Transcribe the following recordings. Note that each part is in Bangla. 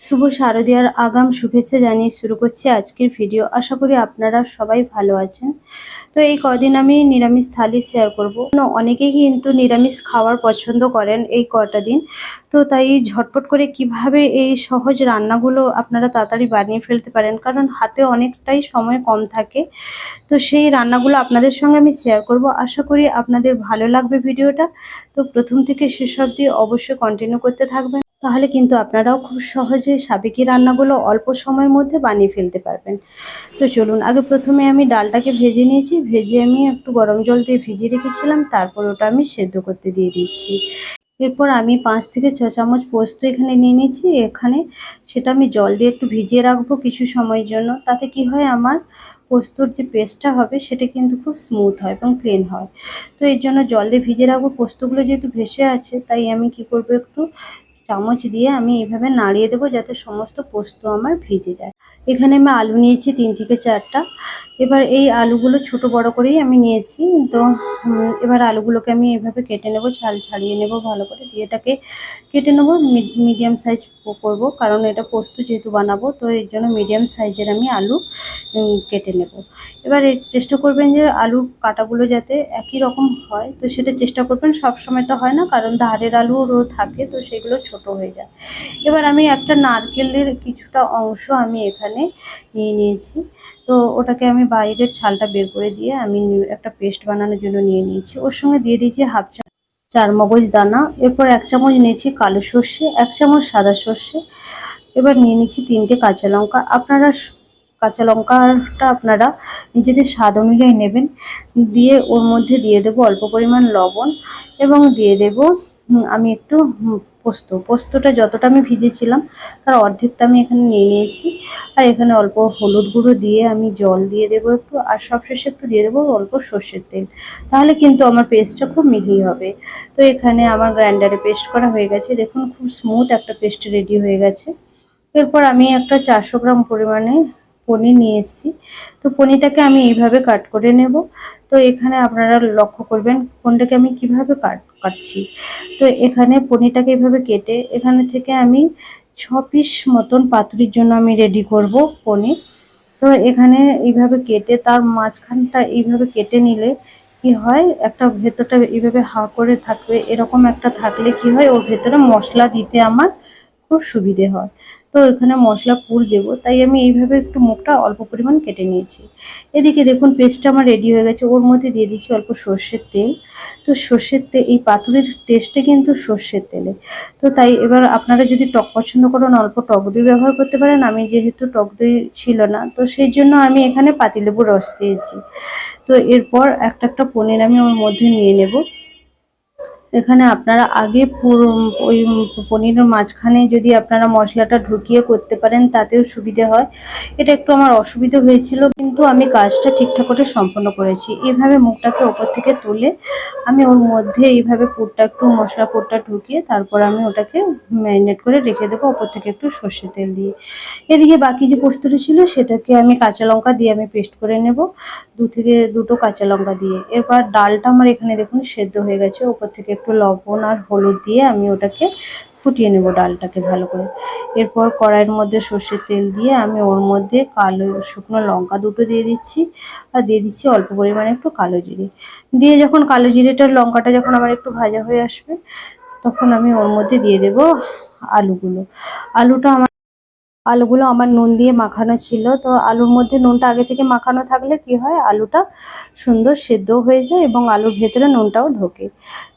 শুভ শারদীয়ার আগাম শুভেচ্ছা জানিয়ে শুরু করছি আজকের ভিডিও। আশা করি আপনারা সবাই ভালো আছেন। তো এই কদিন আমি নিরামিষ থালি শেয়ার করব। অনেকেই কিন্তু নিরামিষ খাওয়ার পছন্দ করেন এই কটা দিন। তো তাই ঝটপট করে কীভাবে এই সহজ রান্নাগুলো আপনারা তাড়াতাড়ি বানিয়ে ফেলতে পারেন? কারণ হাতে অনেকটাই সময় কম থাকে। তো সেই রান্নাগুলো আপনাদের সঙ্গে আমি শেয়ার করব। আশা করি আপনাদের ভালো লাগবে ভিডিওটা। তো প্রথম থেকে শেষ অবধি অবশ্যই কন্টিনিউ করতে থাকবেন। তাহলে কিন্তু আপনারাও খুব সহজে সাবেকি রান্নাগুলো অল্প সময়ের মধ্যে বানিয়ে ফেলতে পারবেন। তো চলুন, আগে প্রথমে আমি ডালটাকে ভেজে নিয়েছি। ভেজে আমি একটু গরম জল দিয়ে ভিজিয়ে রেখেছিলাম, তারপর ওটা আমি সেদ্ধ করতে দিয়ে দিচ্ছি। এরপর আমি পাঁচ থেকে ছ চামচ পোস্ত এখানে নিয়ে নিয়েছি। এখানে সেটা আমি জল দিয়ে একটু ভিজিয়ে রাখব কিছু সময়ের জন্য। তাতে কি হয়, আমার পোস্তর যে পেস্টটা হবে, সেটা কিন্তু খুব স্মুথ হয় এবং প্লেন হয়। তো এর জন্য জল দিয়ে ভিজিয়ে রাখব। পোস্তগুলো যেহেতু ভেসে আছে, তাই আমি কি করব একটু চামচ দিয়ে আমি এইভাবে নাড়িয়ে দেবো যাতে সমস্ত পোস্ত আমার ভিজে যায়। এখানে আমি আলু নিয়েছি তিন থেকে চারটা। এবার এই আলুগুলো ছোট বড় করেই আমি নিয়েছি। তো এবার আলুগুলোকে আমি এভাবে কেটে নেব ছাল ছাড়িয়ে নেব ভালো করে। দিয়ে এটাকে কেটে নেব মিডিয়াম সাইজ করব। কারণ এটা পোস্ত যেহেতু বানাবো, তো এর জন্য মিডিয়াম সাইজের আমি আলু কেটে নেব। এবার চেষ্টা করবেন যে আলুর কাটাগুলো যাতে একই রকম হয়, তো সেটা চেষ্টা করবেন। সব সময় তো হয় না, কারণ ধারের আলুরও থাকে, তো সেগুলো ছোট হয়ে যায়। এবার আমি একটা নারকেলের কিছুটা অংশ আমি এখানে নিয়ে নিয়েছি। তো ওটাকে আমি বাইরের ছালটা বের করে দিয়ে আমি একটা পেস্ট বানানোর জন্য নিয়ে নিয়েছি। ওর সঙ্গে দিয়ে দিয়েছি হাফ চা, চার মগজ দানা, এরপর এক চামচ নিয়েছি কালো সর্ষে, এক চামচ সাদা সর্ষে, এবার নিয়ে নিচ্ছি তিনটে কাঁচা লঙ্কা। আপনারা কাঁচা লঙ্কাটা আপনারা নিজেদের স্বাদ অনুযায়ী নেবেন। দিয়ে ওর মধ্যে দিয়ে দেবো অল্প পরিমাণ লবণ এবং দিয়ে দেব আমি একটু পোস্ত। পোস্তটা যতটা আমি ভিজেছিলাম, তার অর্ধেকটা আমি এখানে নিয়ে নিয়েছি। আর এখানে অল্প হলুদ গুঁড়ো দিয়ে আমি জল দিয়ে দেবো একটু, আর সবশেষে একটু দিয়ে দেবো অল্প সর্ষের তেল। তাহলে কিন্তু আমার পেস্টটা খুব মিহি হবে। তো এখানে আমার গ্রাইন্ডারে পেস্ট করা হয়ে গেছে। দেখুন, খুব স্মুথ একটা পেস্ট রেডি হয়ে গেছে। এরপর আমি একটা চারশো গ্রাম পরিমাণে পনির নিয়ে এসেছি। তো পনিরটাকে আমি এইভাবে কাট করে নেব। তো এখানে আপনারা লক্ষ্য করবেন পনিরটাকে আমি কীভাবে কাট কাটছি। তো এখানে পনিরটাকে এইভাবে কেটে এখানে থেকে আমি ছ পিস মতন পাতুরির জন্য আমি রেডি করব পনির। তো এখানে এইভাবে কেটে তার মাঝখানটা এইভাবে কেটে নিলে কি হয়? একটা ভেতরটা এইভাবে হা করে থাকবে। এরকম একটা থাকলে কি হয়? ওর ভেতরে মশলা দিতে আমার খুব সুবিধে হয়। তো এখানে মশলা পুর দেব, তাই আমি এইভাবে একটু মুখটা অল্প পরিমাণ কেটে নিয়েছি। এদিকে দেখুন পেস্টটা আমার রেডি হয়ে গেছে, ওর মধ্যে দিয়ে দিচ্ছি অল্প সর্ষের তেল। তো সর্ষের তেল এই পাতুরির টেস্টে কিন্তু সর্ষের তেলে। তো তাই এবার আপনারা যদি টক পছন্দ করেন, অল্প টক দই ব্যবহার করতে পারেন। আমি যেহেতু টক দই ছিল না, তো সেই জন্য আমি এখানে পাতিলেবুর রস দিয়েছি। তো এরপর একটা একটা পনির আমি ওর মধ্যে নিয়ে নেব। এখানে আপনারা আগে ওই পনিরের মাঝখানে যদি আপনারা মশলাটা ঢুকিয়ে করতে পারেন, তাতেও সুবিধে হয়। এটা একটু আমার অসুবিধা হয়েছিল, কিন্তু আমি কাজটা ঠিকঠাক করে সম্পন্ন করেছি। এইভাবে মুখটাকে ওপর থেকে তুলে আমি ওর মধ্যে এইভাবে পুরটা একটু, মশলা পুরটা ঢুকিয়ে তারপর আমি ওটাকে ম্যারিনেট করে রেখে দেবো ওপর থেকে একটু সর্ষে তেল দিয়ে। এদিকে বাকি যে পোস্তটা ছিল সেটাকে আমি কাঁচা লঙ্কা দিয়ে আমি পেস্ট করে নেব, দু থেকে দুটো কাঁচা লঙ্কা দিয়ে। এরপর ডালটা আমার এখানে দেখুন সেদ্ধ হয়ে গেছে, ওপর থেকে একটু লবণ আর হলুদ দিয়ে আমি ওটাকে ফুটিয়ে নেব ডালটাকে ভালো করে। এরপর কড়াইয়ের মধ্যে সর্ষের তেল দিয়ে আমি ওর মধ্যে কালো শুকনো লঙ্কা দুটো দিয়ে দিচ্ছি আর দিয়ে দিচ্ছি অল্প পরিমাণে একটু কালো জিরে। দিয়ে যখন কালো জিরেটার লঙ্কাটা যখন আমার একটু ভাজা হয়ে আসবে, তখন আমি ওর মধ্যে দিয়ে দেব আলুগুলো। আলুটা আমার আলুগুলো আমার নুন দিয়ে মাখানো ছিল। তো আলুর মধ্যে নুনটা আগে থেকে মাখানো থাকলে কি হয়? আলুটা সুন্দর সেদ্ধ হয়ে যায় এবং আলুর ভেতরে নুনটাও ঢোকে।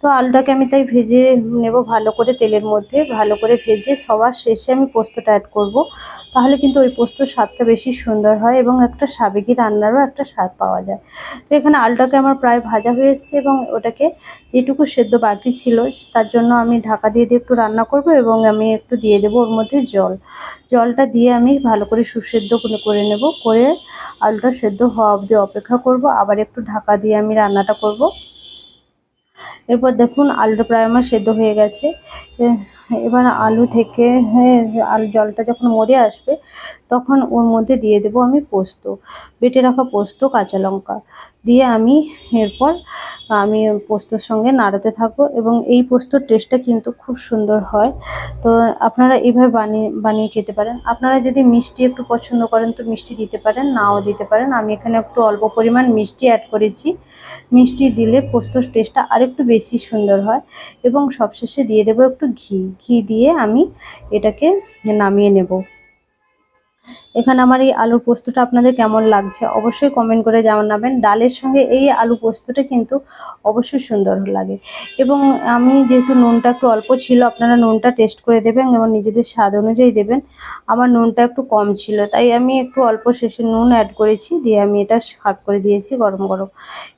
তো আলুটাকে আমি তাই ভেজে নেব ভালো করে তেলের মধ্যে। ভালো করে ভেজে সবার শেষে আমি পোস্তটা অ্যাড করব। তাহলে কিন্তু ওই পোস্তর স্বাদটা বেশি সুন্দর হয় এবং একটা সাবেকি রান্নারও একটা স্বাদ পাওয়া যায়। তো এখানে আলুটাকে আমার প্রায় ভাজা হয়ে এসছে এবং ওটাকে যেটুকু সেদ্ধ বাকি ছিল তার জন্য আমি ঢাকা দিয়ে দিয়ে একটু রান্না করব এবং আমি একটু দিয়ে দেবো ওর মধ্যে জল। জলটা দিয়ে আমি ভালো করে সুসেদ্ধ করে নেব। করে আলুটা সেদ্ধ হওয়া অবধি অপেক্ষা করব। আবার একটু ঢাকা দিয়ে আমি রান্নাটা করব। এরপর দেখুন, আলুটা প্রায় আমার সেদ্ধ হয়ে গেছে। এবার আলু থেকে আলু জলটা যখন মরে আসবে, তখন ওর মধ্যে দিয়ে দেবো আমি পোস্ত। বেটে রাখা পোস্ত, কাঁচা লঙ্কা। দিয়ে আমি এরপর আমি পোস্তর সঙ্গে নাড়াতে থাকব এবং এই পোস্তর টেস্টটা কিন্তু খুব সুন্দর হয়। তো আপনারা এইভাবে বানিয়ে বানিয়ে খেতে পারেন। আপনারা যদি মিষ্টি একটু পছন্দ করেন তো মিষ্টি দিতে পারেন, নাও দিতে পারেন। আমি এখানে একটু অল্প পরিমাণ মিষ্টি অ্যাড করেছি। মিষ্টি দিলে পোস্তর টেস্টটা আরেকটু বেশি সুন্দর হয় এবং সবশেষে দিয়ে দেবো একটু ঘি। ঘি দিয়ে আমি এটাকে নামিয়ে নেব। এখানে আমার এই আলুর পোস্তটা আপনাদের কেমন লাগছে অবশ্যই কমেন্ট করে জানাবেন। ডালের সঙ্গে এই আলু পোস্তটা কিন্তু অবশ্যই সুন্দর লাগে। এবং আমি যেহেতু নুনটা একটু অল্প ছিল, আপনারা নুনটা টেস্ট করে দেবেন এবং নিজেদের স্বাদ অনুযায়ী দেবেন। আমার নুনটা একটু কম ছিল, তাই আমি একটু অল্প শেষে নুন অ্যাড করেছি, দিয়ে আমি এটা সার্ভ করে দিয়েছি গরম গরম।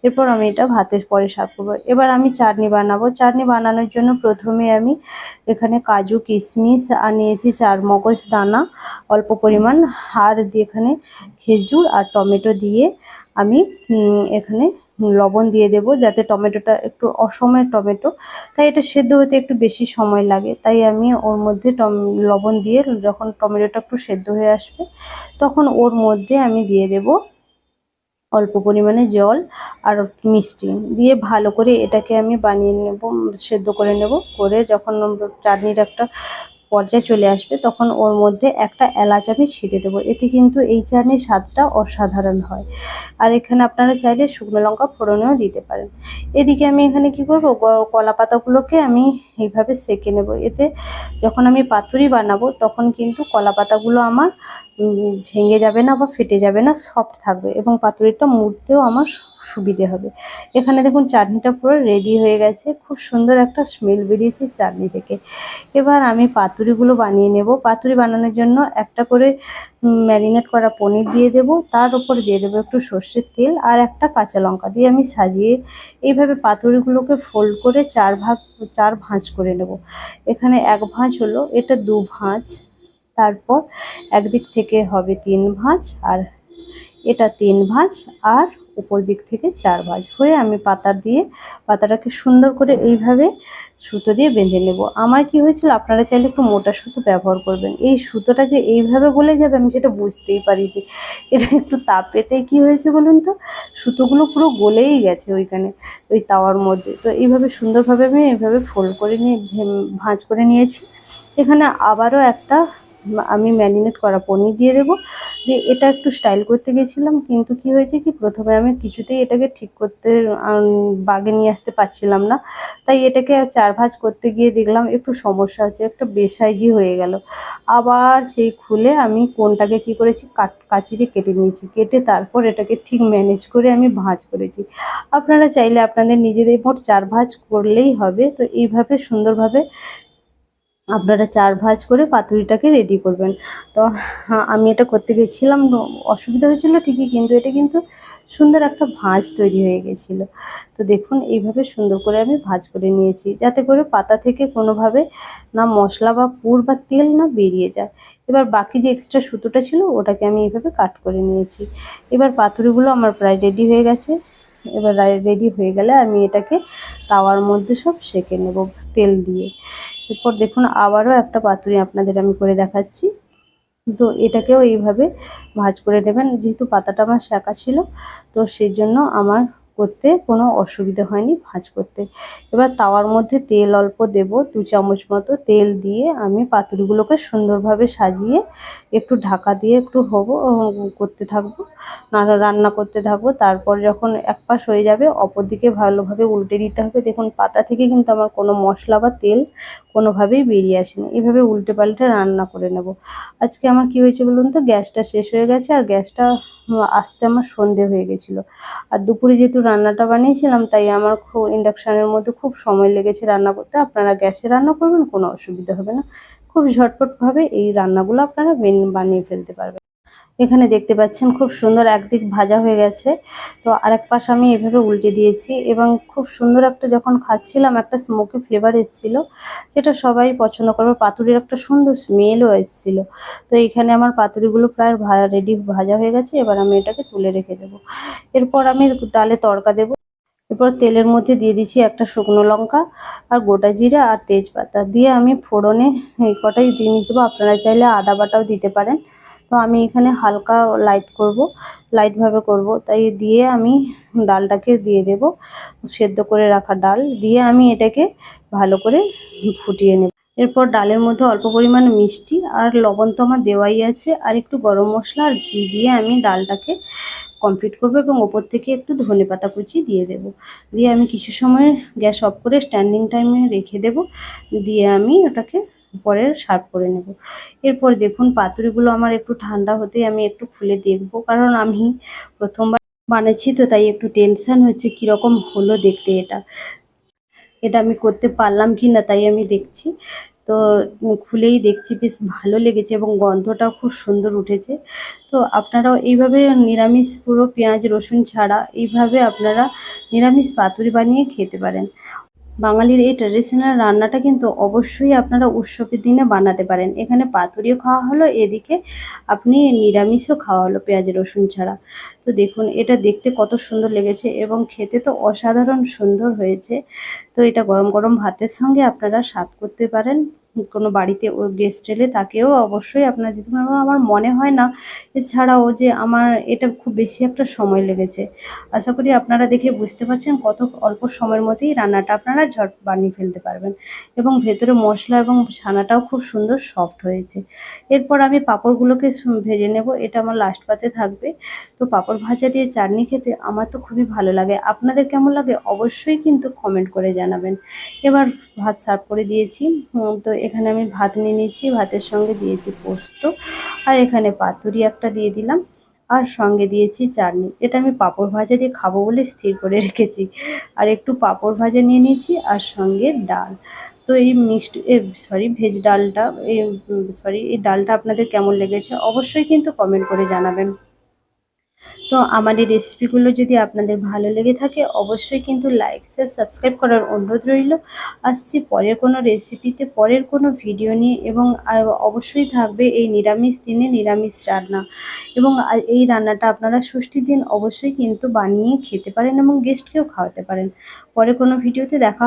এরপর আমি এটা ভাতের পরে সার্ভ করব। এবার আমি চাটনি বানাবো। চাটনি বানানোর জন্য প্রথমে আমি এখানে কাজু, কিশমিশ আর নিয়েছি চার মগজ দানা, অল্প পরিমাণ আর দিয়ে এখানে খেজুর আর টমেটো দিয়ে আমি এখানে লবণ দিয়ে দেব যাতে টমেটোটা একটু অসময়ের টমেটো। তাই এটা সেদ্ধ হতে একটু বেশি সময় লাগে। তাই আমি ওর মধ্যে টম, লবণ দিয়ে যখন টমেটোটা একটু সেদ্ধ হয়ে আসবে, তখন ওর মধ্যে আমি দিয়ে দেব অল্প পরিমাণে জল আর মিষ্টি। দিয়ে ভালো করে এটাকে আমি বানিয়ে নেব, সেদ্ধ করে নেব। করে যখন চাটনির একটা পর্যায়ে চলে আসবে, তখন ওর মধ্যে একটা এলাচ আমি ছিটে দেবো। এতে কিন্তু এই চাটনির স্বাদটা অসাধারণ হয়। আর এখানে আপনারা চাইলে শুকনো লঙ্কা ফোড়নেও দিতে পারেন। এদিকে আমি এখানে কি করব? কলা পাতাগুলোকে আমি এইভাবে সেকে নেব। এতে যখন আমি পাতুরি বানাবো, তখন কিন্তু কলা পাতাগুলো আমার ভেঙে যাবে না বা ফেটে যাবে না, সফট থাকবে। এবং পাতুরিটা মুড়তেও আমার সুবিধে হবে। এখানে দেখুন চাটনিটা পুরো রেডি হয়ে গেছে। খুব সুন্দর একটা স্মেল বেরিয়েছে চাটনি থেকে। এবার আমি পাতুরিগুলো বানিয়ে নেব। পাতুরি বানানোর জন্য একটা করে ম্যারিনেট করা পনির দিয়ে দেব। তার উপর দিয়ে দেবো একটু সর্ষের তেল আর একটা কাঁচা লঙ্কা দিয়ে আমি সাজিয়ে এইভাবে পাতুরিগুলোকে ফোল্ড করে চার ভাগ, চার ভাঁজ করে নেব। এখানে এক ভাঁজ হলো, এটা দু ভাঁজ। তারপর একদিক থেকে হবে তিন ভাঁজ আর এটা তিন ভাঁজ। আর উপর দিক থেকে চার ভাঁজ হয়ে আমি পাতা দিয়ে পাতাটাকে সুন্দর করে এইভাবে সুতো দিয়ে বেঁধে নেব। আমার কি হয়েছিল, আপনারা চাইলে একটু মোটা সুতো ব্যবহার করবেন। এই সুতোটা যে এইভাবে গলে যাবে আমি সেটা বুঝতেই পারিনি। এটা একটু তাপেতে কি হয়েছে বলুন তো? সুতোগুলো পুরো গলেই গেছে ওইখানে, ওই তাওয়ার মধ্যে। তো এইভাবে সুন্দরভাবে আমি এইভাবে ফোল্ড করে নিয়ে ভাঁজ করে নিয়েছি। এখানে আবারও একটা আমি ম্যারিনেট করা পনির দিয়ে দেবো। দিয়ে এটা একটু স্টাইল করতে গেছিলাম, কিন্তু কি হয়েছে কি, প্রথমে আমি কিছুতেই এটাকে ঠিক করতে বাগে নিয়ে আসতে পারছিলাম না। তাই এটাকে চার ভাঁজ করতে গিয়ে দেখলাম একটু সমস্যা হচ্ছে, একটা বেসাইজি হয়ে গেল। আবার সেই খুলে আমি কোনটাকে কি করেছি, কাট, কাঁচি দিয়ে কেটে নিয়েছি। কেটে তারপর এটাকে ঠিক ম্যানেজ করে আমি ভাঁজ করেছি। আপনারা চাইলে আপনাদের নিজেদের মোট চার ভাঁজ করলেই হবে। তো এইভাবে সুন্দরভাবে আপনারা চার ভাঁজ করে পাতুরিটাকে রেডি করবেন। তো হ্যাঁ আমি এটা করতে গেছিলাম অসুবিধা হয়েছিল ঠিকই, কিন্তু এটা কিন্তু সুন্দর একটা ভাঁজ তৈরি হয়ে গেছিল। তো দেখুন, এইভাবে সুন্দর করে আমি ভাঁজ করে নিয়েছি, যাতে করে পাতা থেকে কোনোভাবে না মশলা বা পুর বা তেল না বেরিয়ে যায়। এবার বাকি যে এক্সট্রা সুতোটা ছিল, ওটাকে আমি এইভাবে কাট করে নিয়েছি। এবার পাতুরিগুলো আমার প্রায় রেডি হয়ে গেছে। এবার রেডি হয়ে গেলে আমি এটাকে তাওয়ার মধ্যে সব সেঁকে নেব তেল দিয়ে। এরপর দেখুন আবারও একটা পাতুরি আপনাদের আমি করে দেখাচ্ছি। তো এটাকেও এইভাবে ভাজ করে নেবেন। যেহেতু পাতাটা আমার শাঁকা ছিল, তো সেই জন্য আমার করতে কোনো অসুবিধা হয়নি ভাঁজ করতে। এবার তাওয়ার মধ্যে তেল অল্প দেব, দু চামচ মতো তেল দিয়ে আমি পাতুরিগুলোকে সুন্দরভাবে সাজিয়ে একটু ঢাকা দিয়ে একটু হব, করতে থাকব নানা রান্না করতে থাকব। তারপর যখন এক পাশ হয়ে যাবে অপর দিকে ভালোভাবে উল্টে দিতে হবে। দেখুন পাতা থেকে কিন্তু আমার কোনো মশলা বা তেল কোনোভাবেই বেরিয়ে আসেনি। এভাবে উল্টে পাল্টে রান্না করে নেব। আজকে আমার কি হয়েছে বলুন তো? গ্যাসটা শেষ হয়ে গেছে আর গ্যাসটা আসতে আমার সন্ধে হয়ে গেছিল। আর দুপুরে যেহেতু রান্নাটা বানিয়েছিলাম, তাই আমার খুব ইন্ডাকশানের মধ্যে খুব সময় লেগেছে রান্না করতে। আপনারা গ্যাসে রান্না করবেন, কোনো অসুবিধা হবে না। খুব ঝটপটভাবে এই রান্নাগুলো আপনারা বানিয়ে ফেলতে পারবেন। এখানে দেখতে পাচ্ছেন খুব সুন্দর একদিক ভাজা হয়ে গেছে। তো আরেক পাশ আমি এভাবে উল্টে দিয়েছি এবং খুব সুন্দর একটা যখন খাচ্ছিলাম, একটা স্মোকি ফ্লেভার এসেছিল, যেটা সবাই পছন্দ করবে পাতুরির একটা সুন্দর স্মেলও এসেছিল। তো এখানে আমার পাতুরিগুলো প্রায় ভা রেডি ভাজা হয়ে গেছে। এবার আমি এটাকে তুলে রেখে দেবো। এরপর আমি ডালে তড়কা দেবো। এরপর তেলের মধ্যে দিয়ে দিচ্ছি একটা শুকনো লঙ্কা আর গোটা জিরে আর তেজপাতা। দিয়ে আমি ফোড়নে এই কটাই দিয়ে নিতে আপনারা চাইলে আদা বাটাও দিতে পারেন। তো আমি এখানে হালকা লাইট করব লাইটভাবে করব। তাই দিয়ে আমি ডালটাকে দিয়ে দেব, সেদ্ধ করে রাখা ডাল। দিয়ে আমি এটাকে ভালো করে ফুটিয়ে নেব। এরপর ডালের মধ্যে অল্প পরিমাণ মিষ্টি আর লবণ তো আমার দেওয়াই আছে, আর একটু গরম মশলা আর ঘি দিয়ে আমি ডালটাকে কমপ্লিট করব এবং ওপর থেকে একটু ধনে পাতা কুচি দিয়ে দেব। দিয়ে আমি কিছু সময় গ্যাস অফ করে স্ট্যান্ডিং টাইমে রেখে দেব। দিয়ে আমি ওটাকে পরে সার্ভ করে নেব। এরপর দেখুন, পাতুরিগুলো আমার একটু ঠান্ডা হতেই আমি একটু খুলে দেখব, কারণ আমি প্রথমবার বানাচ্ছি, তো তাই একটু টেনশান হচ্ছে, কীরকম হলো দেখতে এটা। এটা আমি করতে পারলাম কি না তাই আমি দেখছি। তো খুলেই দেখছি, বেশ ভালো লেগেছে এবং গন্ধটাও খুব সুন্দর উঠেছে। তো আপনারাও এইভাবে নিরামিষ পুরো পেঁয়াজ রসুন ছাড়া এইভাবে আপনারা নিরামিষ পাতুরি বানিয়ে খেতে পারেন। বাঙালির এই ট্র্যাডিশনাল রান্নাটা কিন্তু অবশ্যই আপনারা উৎসবের দিনে বানাতে পারেন। এখানে পাতুরিও খাওয়া হলো, এদিকে আপনি নিরামিষও খাওয়া হলো পেঁয়াজ, রসুন ছাড়া। তো দেখুন, এটা দেখতে কত সুন্দর লেগেছে এবং খেতে তো অসাধারণ সুন্দর হয়েছে। তো এটা গরম গরম ভাতের সঙ্গে আপনারা সার্ভ করতে পারেন। কোনো বাড়িতে ও গেস্ট এলে তাকেও অবশ্যই আপনারা দিতে পারেন আমার মনে হয় না, এছাড়াও যে আমার এটা খুব বেশি একটা সময় লেগেছে। আশা করি আপনারা দেখে বুঝতে পারছেন কত অল্প সময়ের মধ্যেই রান্নাটা আপনারা ঝট বানিয়ে ফেলতে পারবেন। এবং ভেতরে মশলা এবং ছানাটাও খুব সুন্দর সফট হয়েছে। এরপর আমি পাঁপড়গুলোকে ভেজে নেব। এটা আমার লাস্ট পাতে থাকবে। তো পাঁপড় ভাজা দিয়ে চাটনি খেতে আমার তো খুবই ভালো লাগে। আপনাদের কেমন লাগে অবশ্যই কিন্তু কমেন্ট করে জানাবেন। এবার ভাত সার্ভ করে দিয়েছি। তো এখানে আমি ভাত নিয়ে নিয়েছি, ভাতের সঙ্গে দিয়েছি পোস্ত, আর এখানে পাতুরি একটা দিয়ে দিলাম, আর সঙ্গে দিয়েছি চাটনি, যেটা আমি পাঁপড় ভাজা দিয়ে খাব বলে স্থির করে রেখেছি। আর একটু পাঁপড় ভাজা নিয়ে নিয়েছি, আর সঙ্গে ডাল। তো এই মিক্সড সরি ভেজ ডালটা, এই সরি এই ডালটা আপনাদের কেমন লেগেছে অবশ্যই কিন্তু কমেন্ট করে জানাবেন। তো আমার এই রেসিপিগুলো যদি আপনাদের ভালো লেগে থাকে, অবশ্যই কিন্তু লাইক শেয়ার সাবস্ক্রাইব করার অনুরোধ রইল। আসছি পরের কোনো রেসিপিতে পরের কোনো ভিডিও নিয়ে এবং অবশ্যই থাকবে এই নিরামিষ দিনে নিরামিষ রান্না। এবং এই রান্নাটা আপনারা ষষ্ঠীর দিন অবশ্যই কিন্তু বানিয়ে খেতে পারেন এবং গেস্টকেও খাওয়াতে পারেন। পরে কোনো ভিডিওতে দেখা